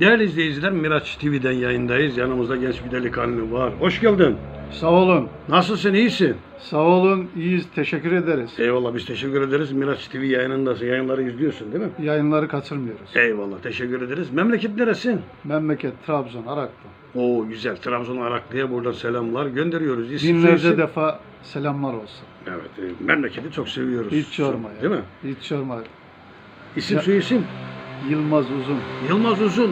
Değerli izleyiciler Miraç TV'den yayındayız. Yanımızda genç bir delikanlı var. Hoş geldin. Sağ olun. Nasılsın? iyisin? Sağ olun. İyiyiz. Teşekkür ederiz. Eyvallah biz teşekkür ederiz. Miraç TV yayınındasın. Yayınları izliyorsun değil mi? Yayınları kaçırmıyoruz. Eyvallah teşekkür ederiz. Memleket neresi? Memleket Trabzon, Araklı. Oo güzel. Trabzon Araklı'ya buradan selamlar gönderiyoruz. İsim Binlerce defa selamlar olsun. Evet. e, memleketi çok seviyoruz. Hiç yorma ya. Değil mi? Hiç yorma. İsim Ya- soyisim? Yılmaz Uzun. Yılmaz Uzun.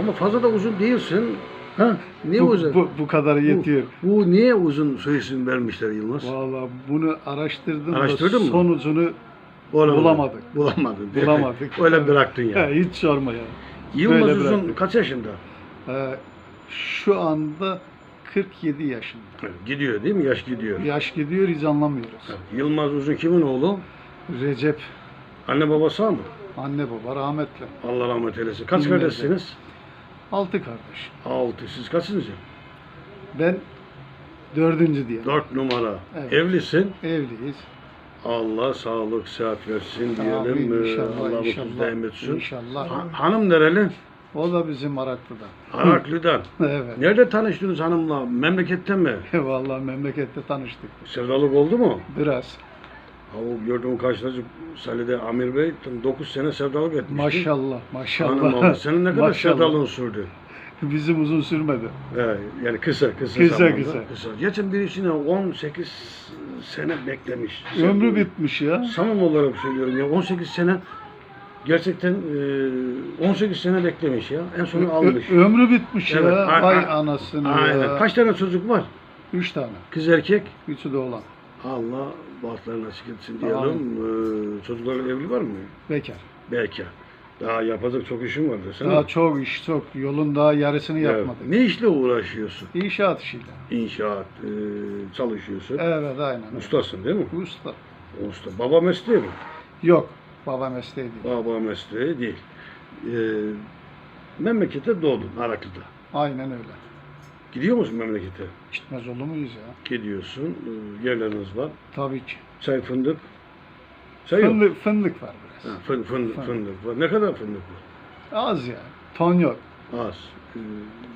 Ama fazla da uzun değilsin. Ha? Niye bu, uzun? bu, bu kadar yetiyor. Bu, bu niye uzun soyisim vermişler Yılmaz? Vallahi bunu araştırdım Araştırdın da mı? sonucunu Olamadı. bulamadık. Bulamadın. Bulamadık. Öyle bıraktın ya. he, hiç sorma ya. Yılmaz böyle Uzun bıraktık. kaç yaşında? Ee, şu anda 47 yaşında. Gidiyor değil mi? Yaş gidiyor. Yaş gidiyor hiç anlamıyoruz. Yılmaz Uzun kimin oğlu? Recep Anne babası mı? Anne baba rahmetli. Allah rahmet eylesin. Kaç Bilmem kardeşsiniz? Altı kardeş. Altı. Siz kaçıncı? Ben dördüncü diye. Dört numara. Evet. Evlisin. Evliyiz. Allah sağlık, sıhhat versin Amin, diyelim. Ee, inşallah, Allah mutlu inşallah, daim etsin. inşallah. Ha- hanım nereli? O da bizim Araklı'dan. Araklı'dan. evet. Nerede tanıştınız hanımla? Memlekette mi? Vallahi memlekette tanıştık. Sevdalık oldu mu? Biraz. O gördüğüm karşıdaki Salih'de Amir Bey 9 sene sevdalık etmişti. Maşallah, Hanım maşallah. oldu. Senin ne kadar Maşallah. sevdalığın sürdü? Bizim uzun sürmedi. Evet, yani kısa kısa Kısa, zamanda. kısa. Geçen birisine 18 sene beklemiş. Ömrü bitmiş ya. Samim olarak söylüyorum ya 18 sene gerçekten e, 18 sene beklemiş ya. En sonu almış. Ö- ömrü bitmiş Evet, ya. a- Vay a- anasını Aynen. ya. Kaç tane çocuk var? Üç tane. Kız erkek. Üçü de olan. Allah bahtlarına nasip etsin diyelim. Ee, çocukların evli var mı? Bekar. Belki. Daha yapacak çok işin vardır. Sen Daha çok iş, çok. Yolun daha yarısını Evet. yapmadık. Ne işle uğraşıyorsun? İnşaat işiyle. İnşaat e, çalışıyorsun. Evet, aynen. Ustasın değil mi? Usta. Usta. Baba mesleği mi? Yok. Baba mesleği değil. Baba mesleği değil. Ee, memlekete doğdun Araklı'da. Aynen öyle. Gidiyor musun memlekete? Gitmez olur muyuz ya? Gidiyorsun. Ee, yerleriniz var. Tabii ki. Çay fındık. Çay yok. Fındık, fındık var biraz. Ha, fın, fın, Fındık. fındık var. Ne kadar fındık var? Az ya. Ton yok. Az. Ee,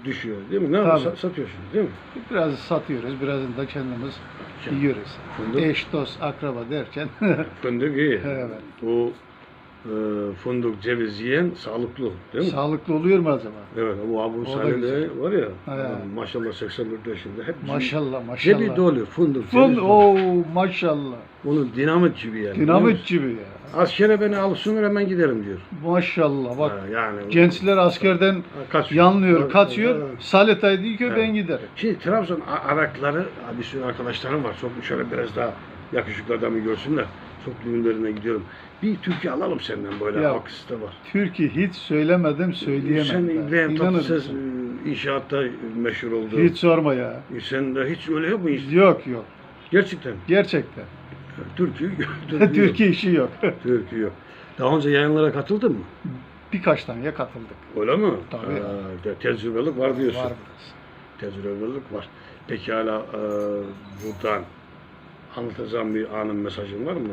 düşüyor değil mi? Ne yapıyorsun? Satıyorsunuz değil mi? Biraz satıyoruz, birazını da kendimiz yiyoruz. Fındık. Eş, dost, akraba derken. Fındık iyi. evet. Bu e, fındık, ceviz yiyen sağlıklı değil mi? Sağlıklı oluyor mu acaba? Evet, bu Abu O da Salih de güzel. var ya, He. maşallah 84 yaşında hep bizim Maşallah, cebi maşallah. doluyor, fındık, Fın, ceviz oo maşallah. Bunun dinamit gibi yani. Dinamit gibi ya. Askere beni al sunur hemen giderim diyor. Maşallah bak. Ha, yani Gençler askerden Ha, kaçıyor. yanlıyor, Ha, kaçıyor. ha. Saletay diyor ki Evet. ben giderim. Şimdi Trabzon Arakları, ha, bir sürü arkadaşlarım var. Çok şöyle biraz daha yakışıklı adamı görsünler. Çok düğünlerine gidiyorum. Bir türkü alalım senden böyle Ya. da var. Türkiye hiç söylemedim, söyleyemem. Sen. İbrahim Tatlıses e, inşaatta meşhur oldu. Hiç sorma ya. Sen de hiç öyle yok mu? Hiç- Yok yok. Gerçekten. Gerçekten. Türkü, türkü yok. Türkiye işi yok. Türkü yok. Daha önce yayınlara katıldın mı? Birkaç taneye katıldık. Öyle mi? Tabii. Te- tecrübelik var diyorsun. Var biraz. Tecrübelik var. Peki hala e, buradan anlatacağım bir anın mesajın var mı?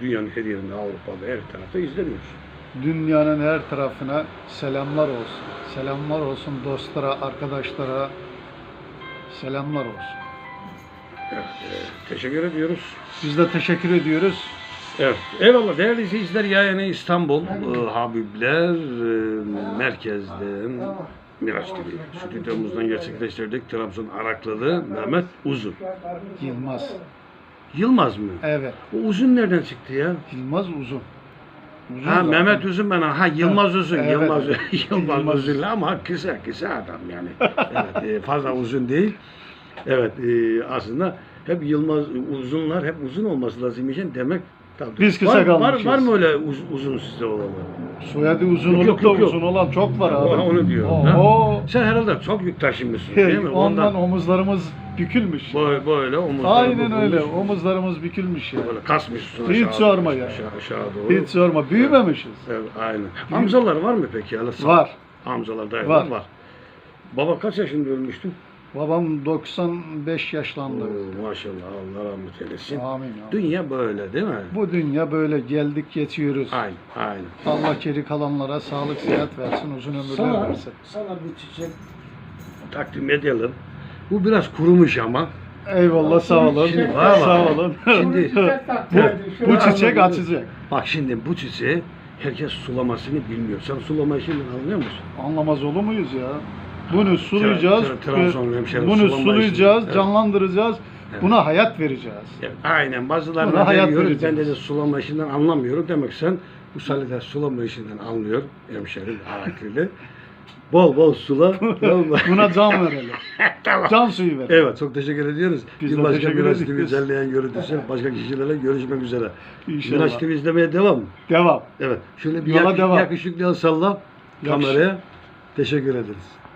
Dünyanın her yerinde, Avrupa'da her tarafta izleniyorsun. Dünyanın her tarafına selamlar olsun. Selamlar olsun dostlara, arkadaşlara. Selamlar olsun. Evet, e, teşekkür ediyoruz. Biz de teşekkür ediyoruz. Evet. Eyvallah değerli izleyiciler yayını İstanbul e, Habibler e, merkezde Miraç TV stüdyomuzdan gerçekleştirdik. Trabzon Araklılı Mehmet Uzun. Yılmaz. Yılmaz mı? Evet. O uzun nereden çıktı ya? Yılmaz uzun. Uzun Ha zaten. Mehmet Uzun ben ha Yılmaz Uzun Evet, Yılmaz. Yılmaz Yılmaz. Uzun ama kısa kısa adam yani. evet, e, fazla uzun değil. Evet e, aslında hep Yılmaz uzunlar hep uzun olması lazım için demek tabii. Biz kısa var, var, kalmışız. var mı öyle uz- uzun sizde olanlar? Soyadı uzun Yok, olup yok, da yok, uzun olan çok var abi. Onu diyor. Oho. Sen herhalde çok yük taşımışsın değil mi? Ondan omuzlarımız bükülmüş. böyle, böyle omuzları Aynen bükülmüş, öyle. Omuzlarımız bükülmüş ya. Böyle kasmışsın Hiç aşağı, sorma ya. Aşağı, aşağı doğru. Hiç sorma. Büyümemişiz. Evet, aynen. Amcalar var mı peki? Var. Amcalar, dayılar var. Var. Baba kaç yaşında ölmüştü? Babam 95 yaşlandı. Oo, maşallah Allah rahmet eylesin. Amin. amin. Dünya böyle değil mi? Bu dünya böyle geldik geçiyoruz. Aynen, aynen. Allah geri kalanlara sağlık sıhhat versin, uzun ömürler Sana, versin. sana bir çiçek takdim edelim. Bu biraz kurumuş ama. Eyvallah sağ olun. Şimdi var? Sağ olun. Şimdi bu, bu çiçek açacak. bak şimdi bu çiçeği herkes sulamasını bilmiyor. Sen sulamayı şimdi anlıyor musun? Anlamaz olur muyuz ya? Bunu sulayacağız. Tra- hemşerim bunu sulanma sulayacağız, işi. Evet. canlandıracağız. Evet. Buna hayat vereceğiz. Evet, aynen bazılarına Buna hayat veriyoruz. Ben de, de sulama işinden anlamıyorum. Demek sen bu salide sulama işinden anlıyor. Hemşerim Araklı'lı. Bol bol sula. mı? Buna can verelim. tamam. Can suyu verelim. Evet çok teşekkür ediyoruz. Biz bir de başka TV ediyoruz. izleyen görüntüsü başka kişilerle görüşmek üzere. İnşallah. TV izlemeye devam. Devam. Evet. Şöyle bir Yola yak- devam. yakışıklı salla kameraya. Teşekkür ederiz.